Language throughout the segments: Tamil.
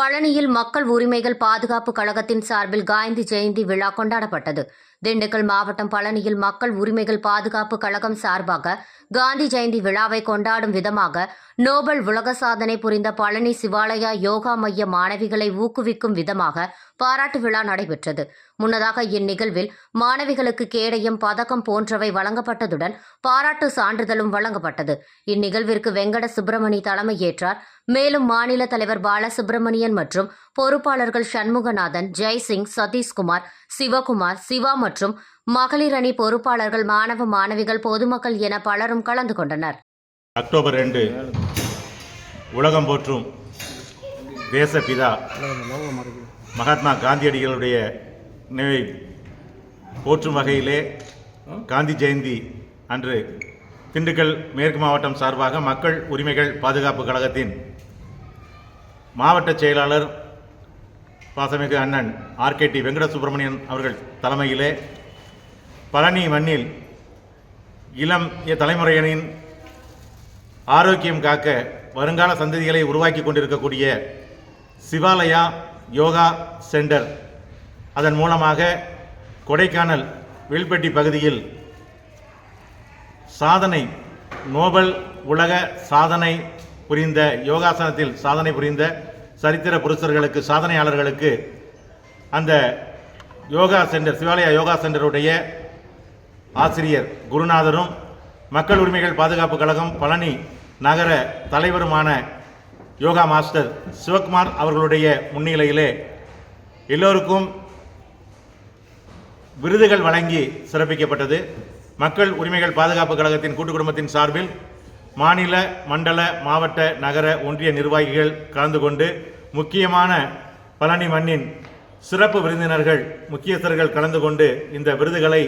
பழனியில் மக்கள் உரிமைகள் பாதுகாப்பு கழகத்தின் சார்பில் காந்தி ஜெயந்தி விழா கொண்டாடப்பட்டது. திண்டுக்கல் மாவட்டம் பழனியில் மக்கள் உரிமைகள் பாதுகாப்பு கழகம் சார்பாக காந்தி ஜெயந்தி விழாவை கொண்டாடும் விதமாக நோபல் உலக சாதனை புரிந்த பழனி சிவாலயா யோகா மைய மாணவிகளை ஊக்குவிக்கும் விதமாக பாராட்டு விழா நடைபெற்றது. முன்னதாக இந்நிகழ்வில் மாணவிகளுக்கு கேடயம் பதக்கம் போன்றவை வழங்கப்பட்டதுடன் பாராட்டு சான்றிதழும் வழங்கப்பட்டது. இந்நிகழ்விற்கு வெங்கட சுப்பிரமணி தலைமையேற்றார். மேலும் மாநில தலைவர் பாலசுப்பிரமணியன் மற்றும் பொறுப்பாளர்கள் சண்முகநாதன் ஜெய்சிங் சதீஷ்குமார் சிவகுமார் சிவா மற்றும் மகளிர் அணி பொறுப்பாளர்கள் மாணவ மாணவிகள் பொதுமக்கள் என பலரும் கலந்து கொண்டனர். அக்டோபர் ரெண்டு உலகம் போற்றும் தேசபிதா மகாத்மா காந்தியடிகளுடைய நினைவை போற்றும் வகையிலே காந்தி ஜெயந்தி அன்று திண்டுக்கல் மேற்கு மாவட்டம் சார்பாக மக்கள் உரிமைகள் பாதுகாப்பு கழகத்தின் மாவட்ட செயலாளர் பாசமிகு அண்ணன் ஆர்கேடி வெங்கட சுப்பிரமணியன் அவர்கள் தலைமையிலே பழனி மண்ணில் இளம் தலைமுறையினின் ஆரோக்கியம் காக்க வருங்கால சந்ததிகளை உருவாக்கி கொண்டிருக்கக்கூடிய சிவாலயா யோகா சென்டர். அதன் மூலமாக கொடைக்கானல் வில்பட்டி பகுதியில் சாதனை நோபல் உலக சாதனை புரிந்த யோகாசனத்தில் சாதனை புரிந்த சரித்திர புருஷர்களுக்கு சாதனையாளர்களுக்கு அந்த யோகா சென்டர் சிவாலயா யோகா சென்டருடைய ஆசிரியர் குருநாதரும் மக்கள் உரிமைகள் பாதுகாப்பு கழகம் பழனி நகர தலைவருமான யோகா மாஸ்டர் சிவகுமார் அவர்களுடைய முன்னிலையிலே எல்லோருக்கும் விருதுகள் வழங்கி சிறப்பிக்கப்பட்டது. மக்கள் உரிமைகள் பாதுகாப்பு கழகத்தின் கூட்டு குடும்பத்தின் சார்பில் மாநில மண்டல மாவட்ட நகர ஒன்றிய நிர்வாகிகள் கலந்து கொண்டு முக்கியமான பழனி மண்ணின் சிறப்பு விருந்தினர்கள் முக்கியஸ்தர்கள் கலந்து கொண்டு இந்த விருதுகளை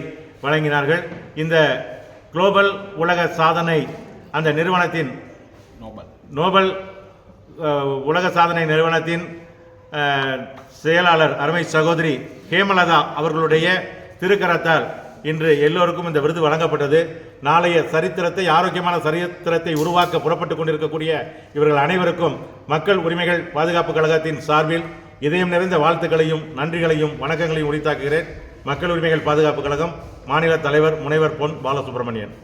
வழங்கினார்கள். இந்த குளோபல் உலக சாதனை அந்த நிறுவனத்தின் நோபல். உலக சாதனை நிறுவனத்தின் செயலாளர் அருமை சகோதரி ஹேமலதா அவர்களுடைய திருக்கரத்தால் இன்று எல்லோருக்கும் இந்த விருது வழங்கப்பட்டது. நாளைய சரித்திரத்தை ஆரோக்கியமான சரித்திரத்தை உருவாக்க புறப்பட்டு கொண்டிருக்கக்கூடிய இவர்கள் அனைவருக்கும் மக்கள் உரிமைகள் பாதுகாப்பு கழகத்தின் சார்பில் இதயம் நிறைந்த வாழ்த்துக்களையும் நன்றிகளையும் வணக்கங்களையும் உரித்தாக்குகிறேன். மக்கள் உரிமைகள் பாதுகாப்பு கழகம் மாநில தலைவர் முனைவர் பொன் பாலசுப்ரமணியன்.